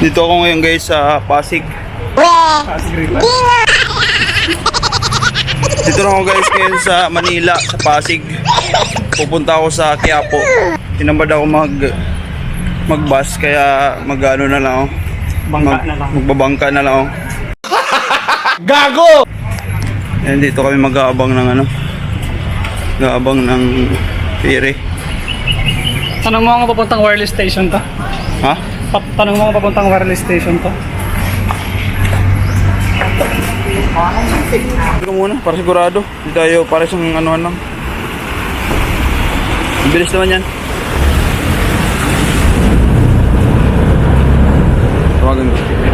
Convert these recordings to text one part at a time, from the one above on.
Dito ako ngayon guys sa Pasig. Dito na ako guys ngayon sa Manila, sa Pasig. Pupunta ako sa Quiapo. Tinambad ako mag magbus kaya magano na lang ako. Bangka Mag- na lang. Magbabangka na lang ako. Gago! Ayan, dito kami mag-aabang ng ano. Mag-aabang ng pire. Tanong mo kung papuntang wireless station to. Ha? Tanong mo papuntang wireless station to. Ito muna, para sigurado. Hindi tayo para sa ano ano. Bilis naman yan. Tawagan ko.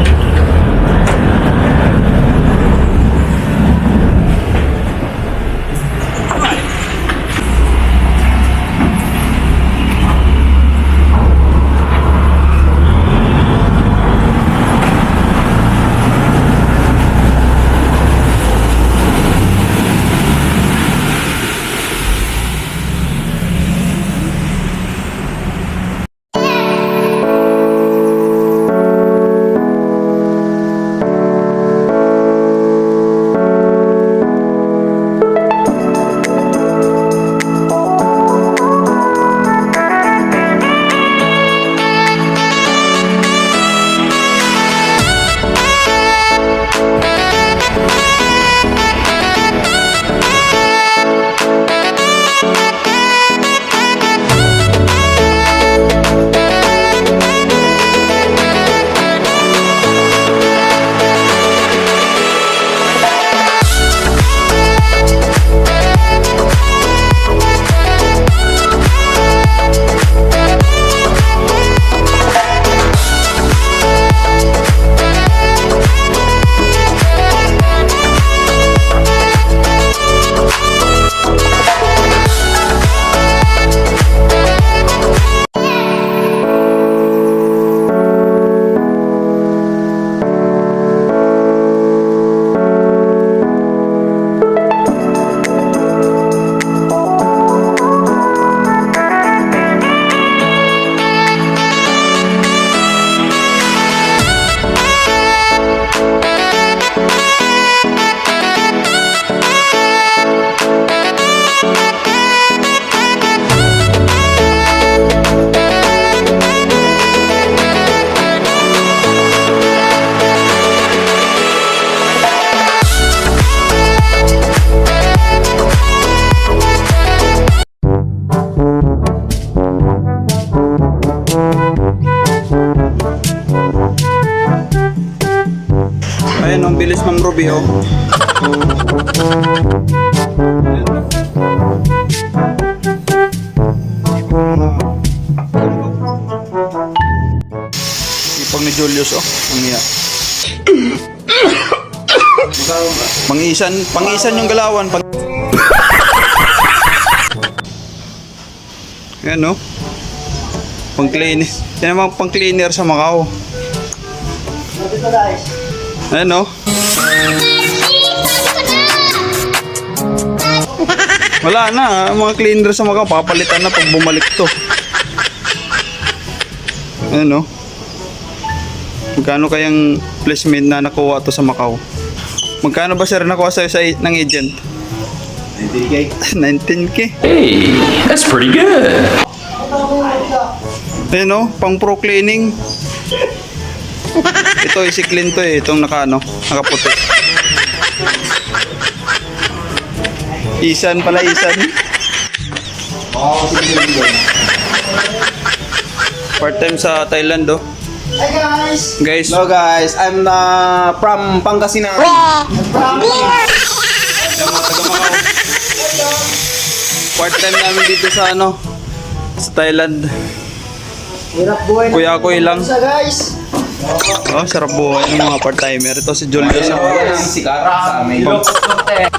Oh. Ipag ni Julius, oh. Ang iya. Pangisan, pangisan yung galawan. Pang... Yan, no? Pang cleaner. Yan naman pang cleaner sa Macau. Ayan, no? Wala na, mga cleaner sa Macau, papalitan na pag bumalik to. Ayan, no? Magkano kayang placement na nakuha to sa Macau? Magkano ba sir nakuha sa'yo sa, ng agent? 19K. 19K? Hey, that's pretty good. Ayan no, pang pro cleaning. Ito, isiklin to eh. Itong naka, ano, nakaputi. Isan pala, isan. Part time sa Thailand, oh. Hi guys! Guys, Hello guys, I'm uh, from Pangasinan. Macau. Part time namin dito sa ano, sa Thailand. Hirap buhay Kuya ko ilang. Sa guys! Oh, sarap buhay ng mga part-timer. Ito si Sikara sa.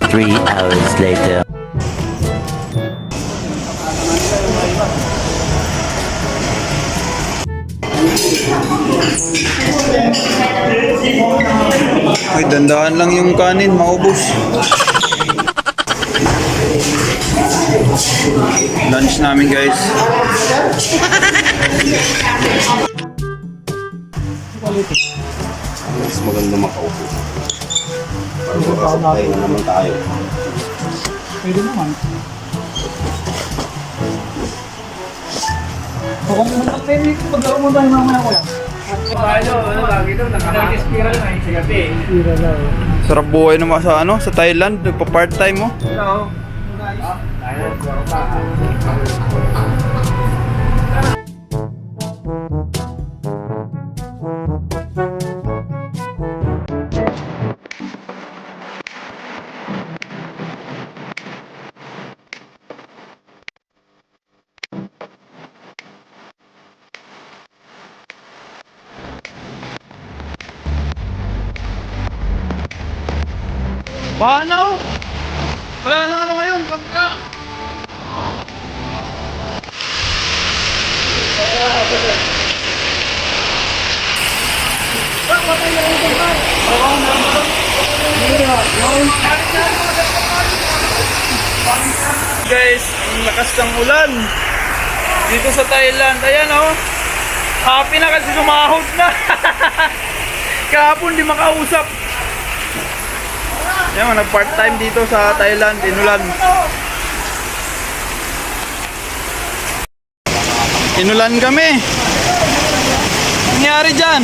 Three hours later. Ay, dandahan lang yung kanin, maubos. Lunch namin guys. Mas maganda makaupo. Para makasabay na naman tayo. Pwede naman. So kung mag-pwede, paglaro mo tayo mamaya ko lang. Tayo, ano lagi doon, nakaka-spiral na yung sigabi. Spiral daw. Sarap buhay naman sa ano, sa Thailand, nagpa-part-time mo. Hello. Ayun, puro pa. Paano? Wala na ano ngayon, pagka. Guys, ang lakas ng ulan. Dito sa Thailand, ayan oh. Happy na kasi sumahod na. Kahapon di makausap. Yan, nag-part time dito sa Thailand, inulan. Inulan kami. Nangyari dyan?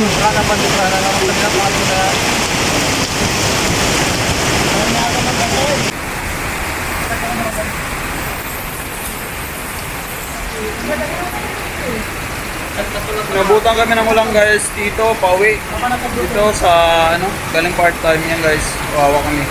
Nabutan kami ng ulang guys dito, pauwi. Dito sa ano, galing part time yan guys. Kawawa kami.